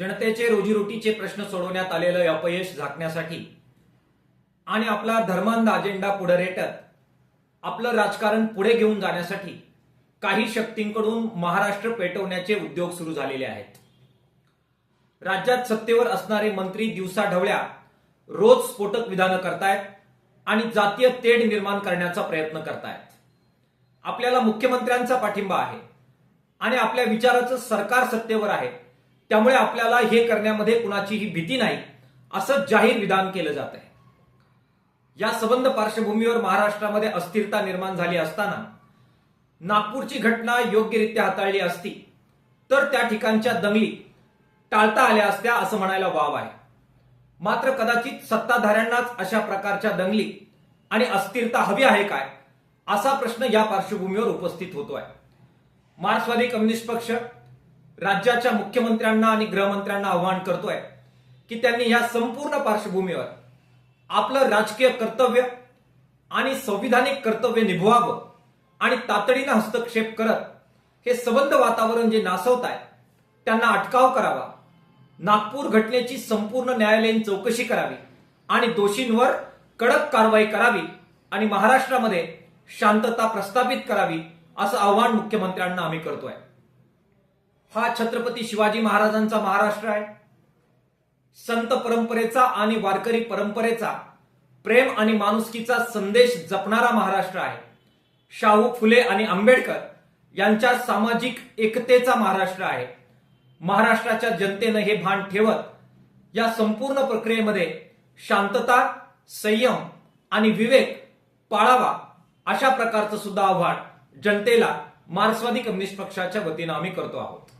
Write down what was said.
जनतेचे रोजीरोटीचे प्रश्न सोडवण्यात आलेलं अपयश झाकण्यासाठी आणि आपला धर्मांध अजेंडा पुढे रेटत आपलं राजकारण पुढे घेऊन जाण्यासाठी काही शक्तींकडून महाराष्ट्र पेटवण्याचे उद्योग सुरू झालेले आहेत. राज्यात सत्तेवर असणारे मंत्री दिवसा ढवळ्या रोज स्फोटक विधानं करतायत आणि जातीय तेढ निर्माण करण्याचा प्रयत्न करतायत. आपल्याला मुख्यमंत्र्यांचा पाठिंबा आहे आणि आपल्या विचाराचं सरकार सत्तेवर आहे. त्यामुळे आपल्याला हे करण्यामध्ये कुणाचीही भीती नाही असं जाहीर विधान केलं जात आहे. या संबंध पार्श्वभूमीवर महाराष्ट्रामध्ये अस्थिरता निर्माण झाली असताना नागपूरची घटना योग्यरित्या हाताळली असती तर त्या ठिकाणच्या दंगली टाळता आल्या असत्या असं म्हणायला वाव आहे. मात्र कदाचित सत्ताधाऱ्यांनाच अशा प्रकारच्या दंगली आणि अस्थिरता हवी आहे काय असा प्रश्न या पार्श्वभूमीवर उपस्थित होतोय. मार्क्सवादी कम्युनिस्ट पक्ष राज्याच्या मुख्यमंत्र्यांना आणि गृहमंत्र्यांना आवाहन करतोय की त्यांनी ह्या संपूर्ण पार्श्वभूमीवर आपलं राजकीय कर्तव्य आणि संविधानिक कर्तव्य निभवावं आणि तातडीनं हस्तक्षेप करत हे सबंध वातावरण जे नासवत आहे त्यांना अटकाव करावा. नागपूर घटनेची संपूर्ण न्यायालयीन चौकशी करावी आणि दोषींवर कडक कारवाई करावी आणि महाराष्ट्रामध्ये शांतता प्रस्थापित करावी असं आव्हान मुख्यमंत्र्यांना आम्ही करतोय. हा छत्रपती शिवाजी महाराजांचा महाराष्ट्र आहे. संत परंपरेचा आणि वारकरी परंपरेचा प्रेम आणि माणुसकीचा संदेश जपणारा महाराष्ट्र आहे. शाहू फुले आणि आंबेडकर यांच्या सामाजिक एकतेचा महाराष्ट्र आहे. महाराष्ट्राच्या जनतेनं हे भान ठेवत या संपूर्ण प्रक्रियेमध्ये शांतता संयम आणि विवेक पाळावा अशा प्रकारचं सुद्धा आव्हान जनतेला मार्क्सवादी कम्युनिस्ट पक्षाच्या वतीनं आम्ही करतो आहोत.